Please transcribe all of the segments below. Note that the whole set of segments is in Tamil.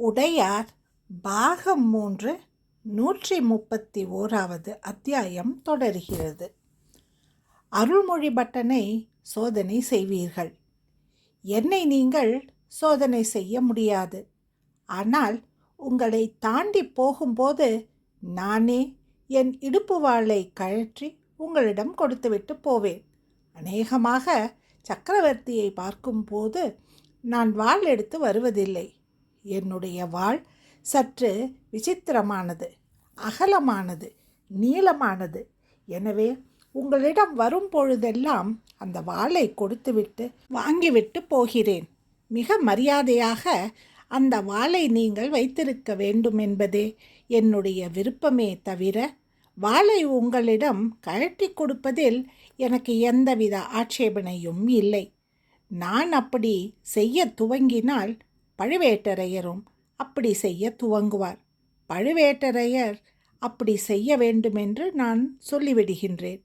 உடையார் பாகம் மூன்று நூற்றி முப்பத்தி ஓராவது அத்தியாயம் தொடர்கிறது. அருள்மொழி பட்டனை சோதனை செய்வீர்கள். என்னை நீங்கள் சோதனை செய்ய முடியாது. ஆனால் உங்களை தாண்டி போகும்போது நானே என் இடுப்பு வாளை கழற்றி உங்களிடம் கொடுத்துவிட்டு போவேன். அநேகமாக சக்கரவர்த்தியை பார்க்கும்போது நான் வாள் எடுத்து வருவதில்லை. என்னுடைய வாள் சற்று விசித்திரமானது அகலமானது நீளமானது. எனவே உங்களிடம் வரும் பொழுதெல்லாம் அந்த வாளை கொடுத்துவிட்டு வாங்கிவிட்டு போகிறேன். மிக மரியாதையாக அந்த வாளை நீங்கள் வைத்திருக்க வேண்டும் என்பதே என்னுடைய விருப்பமே தவிர வாளை உங்களிடம் கழட்டி கொடுப்பதில் எனக்கு எந்தவித ஆட்சேபனையும் இல்லை. நான் அப்படி செய்ய துவங்கினால் பழுவேட்டரையரும் அப்படி செய்ய துவங்குவார். பழுவேட்டரையர் அப்படி செய்ய வேண்டுமென்று நான் சொல்லிவிடுகின்றேன்.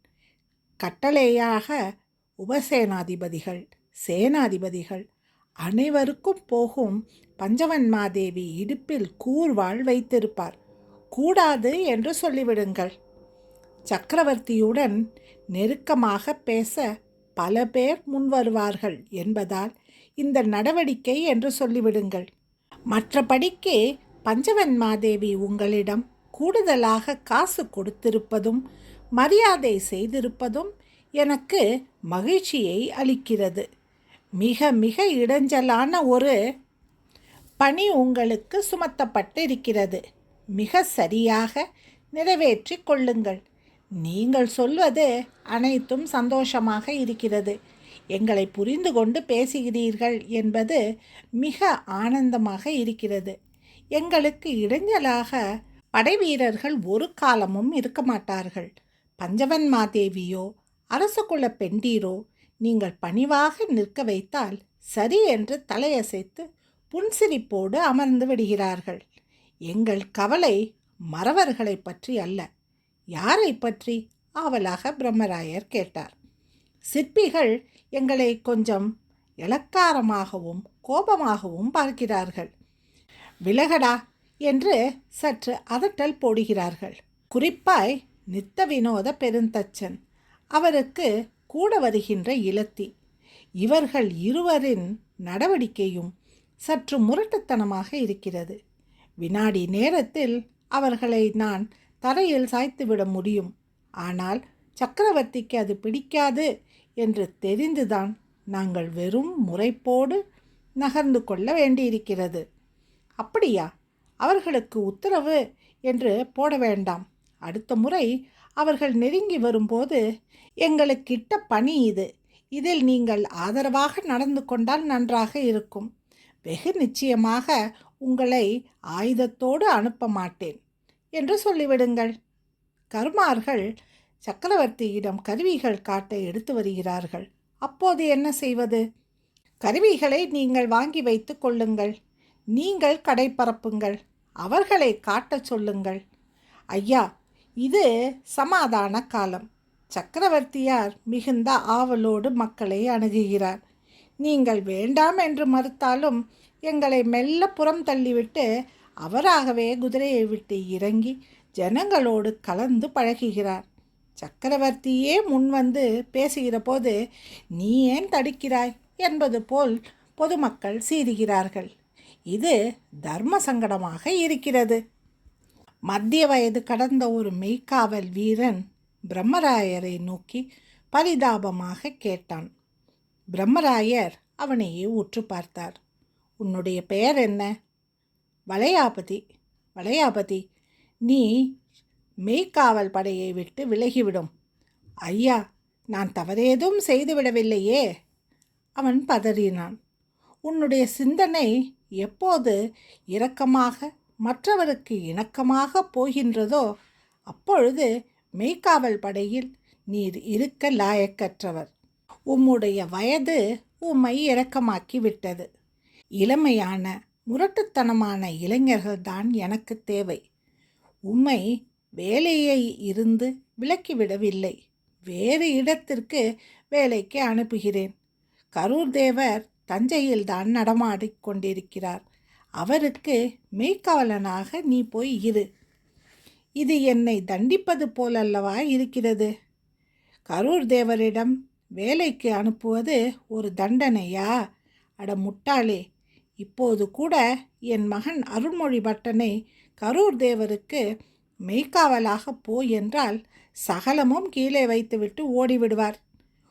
கட்டளையாக உபசேனாதிபதிகள் சேனாதிபதிகள் அனைவருக்கும் போகும் பஞ்சவன்மாதேவி இடுப்பில் கூர்வாள் வைத்திருப்பார். கூடாது என்று சொல்லிவிடுங்கள். சக்கரவர்த்தியுடன் நெருக்கமாக பேச பல பேர் முன்வருவார்கள் என்பதால் இந்த நடவடிக்கை என்று சொல்லிவிடுங்கள். மற்றபடிக்கு பஞ்சவன்மாதேவி உங்களிடம் கூடுதலாக காசு கொடுத்திருப்பதும் மரியாதை செய்திருப்பதும் எனக்கு மகிழ்ச்சியை அளிக்கிறது. மிக மிக இடைஞ்சலான ஒரு பணி உங்களுக்கு சுமத்தப்பட்டிருக்கிறது. மிக சரியாக நிறைவேற்றி கொள்ளுங்கள். நீங்கள் சொல்வது அனைத்தும் சந்தோஷமாக இருக்கிறது. எங்களை புரிந்து கொண்டு பேசுகிறீர்கள் என்பது மிக ஆனந்தமாக இருக்கிறது. எங்களுக்கு இடைஞ்சலாக படைவீரர்கள் ஒரு காலமும் இருக்க மாட்டார்கள். பஞ்சவன் மாதேவியோ அரச குல பெண்டீரோ நீங்கள் பணிவாக நிற்க வைத்தால் சரி என்று தலையசைத்து புன்சிரிப்போடு அமர்ந்து விடுகிறார்கள். எங்கள் கவலை மறவர்களை பற்றி அல்ல. யாரை பற்றி? ஆவலாக பிரம்மராயர் கேட்டார். சிற்பிகள் எங்களை கொஞ்சம் இலக்காரமாகவும் கோபமாகவும் பார்க்கிறார்கள். விலகடா என்று சற்று அதட்டல் போடுகிறார்கள். குறிப்பாய் நித்த வினோத பெருந்தச்சன் அவருக்கு கூட வருகின்ற இலத்தி இவர்கள் இருவரின் நடவடிக்கையும் சற்று முரட்டுத்தனமாக இருக்கிறது. வினாடி நேரத்தில் அவர்களை நான் தரையில் சாய்த்துவிட முடியும். ஆனால் சக்கரவர்த்திக்கு அது பிடிக்காது என்று தெரிந்துதான் நாங்கள் வெறும் முறைப்போடு நகர்ந்து கொள்ள வேண்டியிருக்கிறது. அப்படியா? அவர்களுக்கு உத்தரவு? என்று போட வேண்டாம். அடுத்த முறை அவர்கள் நெருங்கி வரும்போது எங்களுக்கிட்ட பணி இது. இதில் நீங்கள் ஆதரவாக நடந்து கொண்டால் நன்றாக இருக்கும். வெகு நிச்சயமாக உங்களை ஆயுதத்தோடு அனுப்ப மாட்டேன் என்று சொல்லிவிடுங்கள். கருமார்கள் சக்கரவர்த்தியிடம் கருவிகள் காட்ட எடுத்து வருகிறார்கள். அப்போது என்ன செய்வது? கருவிகளை நீங்கள் வாங்கி வைத்து கொள்ளுங்கள். நீங்கள் கடை பரப்புங்கள். அவர்களை காட்டச் சொல்லுங்கள். ஐயா இது சமாதான காலம். சக்கரவர்த்தியார் மிகுந்த ஆவலோடு மக்களை அணுகுகிறார். நீங்கள் வேண்டாம் என்று மறுத்தாலும் எங்களை மெல்ல புறம் தள்ளிவிட்டு அவராகவே குதிரையை விட்டு இறங்கி ஜனங்களோடு கலந்து பழகுகிறார். சக்கரவர்த்தியே முன் வந்து பேசுகிற போது நீ ஏன் தடுக்கிறாய்? என்பது போல் பொதுமக்கள் சீறுகிறார்கள். இது தர்ம சங்கடமாக இருக்கிறது. மத்திய வயது கடந்த ஒரு மெய்க்காவல் வீரன் பிரம்மராயரை நோக்கி பரிதாபமாக கேட்டான். பிரம்மராயர் அவனையே உற்று பார்த்தார். உன்னுடைய பெயர் என்ன? வளையாபதி. வளையாபதி? நீ மெய்க்காவல் படையை விட்டு விலகிவிடும். ஐயா நான் தவறேதும் செய்துவிடவில்லையே. அவன் பதறினான். உன்னுடைய சிந்தனை எப்போது இரக்கமாக மற்றவருக்கு இணக்கமாக போகின்றதோ அப்பொழுது மெய்க்காவல் படையில் நீர் இருக்க லாயக்கற்றவர். உம்முடைய வயது உம்மை இரக்கமாக்கி விட்டது இளமையான முரட்டுத்தனமான இளைஞர்கள்தான் எனக்கு தேவை. உம்மை வேலையை இருந்து விலக்கிவிடவில்லை. வேறு இடத்திற்கு வேலைக்கு அனுப்புகிறேன். கரூர் தேவர் தஞ்சையில் தான் நடமாடிக் கொண்டிருக்கிறார். அவருக்கு மெய்க்காவலனாக நீ போய் இரு. இது என்னை தண்டிப்பது போலல்லவா இருக்கிறது? கரூர் தேவரிடம் வேலைக்கு அனுப்புவது ஒரு தண்டனையா? அட முட்டாளே! இப்போது கூட என் மகன் அருள்மொழி பட்டனை கரூர் தேவருக்கு மெய்க்காவலாக போ என்றால் சகலமும் கீழே வைத்துவிட்டு ஓடிவிடுவார்.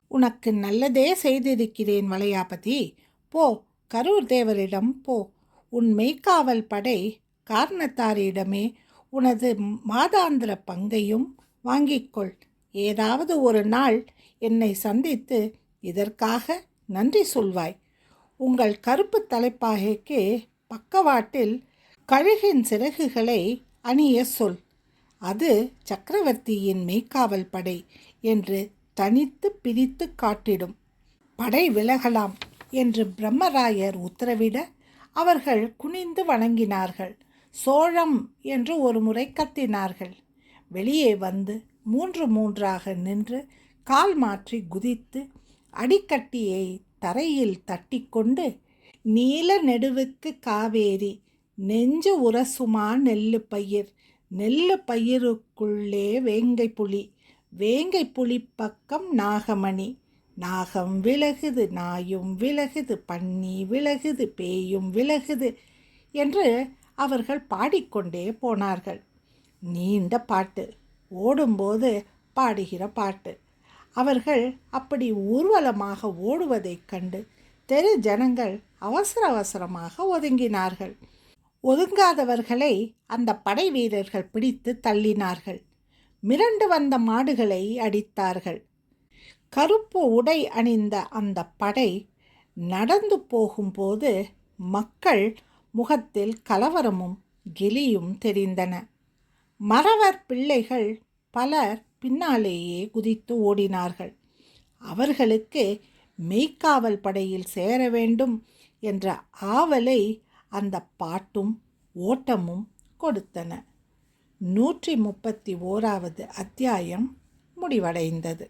உனக்கு நல்லதே செய்திருக்கிறேன் வளையாபதி. போ கரூர் தேவரிடம் போ. உன் மெய்க்காவல் படை காரணத்தாரிடமே உனது மாதாந்திர பங்கையும் வாங்கிக்கொள் ஏதாவது ஒரு நாள் என்னை சந்தித்து இதற்காக நன்றி சொல்வாய். உங்கள் கருப்பு தலைப்பாகைக்கு பக்கவாட்டில் கழுகின் சிறகுகளை அணிய சொல். அது சக்கரவர்த்தியின் மெய்க்காவல் படை என்று தனித்து பிரித்து காட்டிடும். படை விலகலாம் என்று பிரம்மராயர் உத்தரவிட அவர்கள் குனிந்து வணங்கினார்கள். சோழம் என்று ஒரு முறை கத்தினார்கள். வெளியே வந்து மூன்று மூன்றாக நின்று கால் மாற்றி குதித்து அடிக்கட்டியை தரையில் தட்டிக்கொண்டு நீல நெடுவுக்கு காவேரி நெஞ்சு உரசுமா நெல்லு பயிர் நெல்ல பயிருக்குள்ளே வேங்கை புலி. வேங்கை புலி பக்கம் நாகமணி. நாகம் விலகுது நாயும் விலகுது பன்னி விலகுது பேயும் விலகுது என்று அவர்கள் பாடிக்கொண்டே போனார்கள். நீண்ட பாட்டு. ஓடும்போது பாடுகிற பாட்டு. அவர்கள் அப்படி ஊர்வலமாக ஓடுவதைக் கண்டு தெரு ஜனங்கள் அவசர அவசரமாக ஒதுங்கினார்கள். ஒதுங்காதவர்களை அந்த படை வீரர்கள் பிடித்து தள்ளினார்கள். மிரண்டு வந்த மாடுகளை அடித்தார்கள். கருப்பு உடை அணிந்த அந்த படை நடந்து போகும்போது மக்கள் முகத்தில் கலவரமும் கிளியும் தெரிந்தன. மறவர் பிள்ளைகள் பலர் பின்னாலேயே குதித்து ஓடினார்கள். அவர்களுக்கு மெய்க்காவல் படையில் சேர வேண்டும் என்ற ஆவலை அந்த பாட்டும் ஓட்டமும் கொடுத்தன. நூற்றி முப்பத்தி ஓராவது அத்தியாயம் முடிவடைந்தது.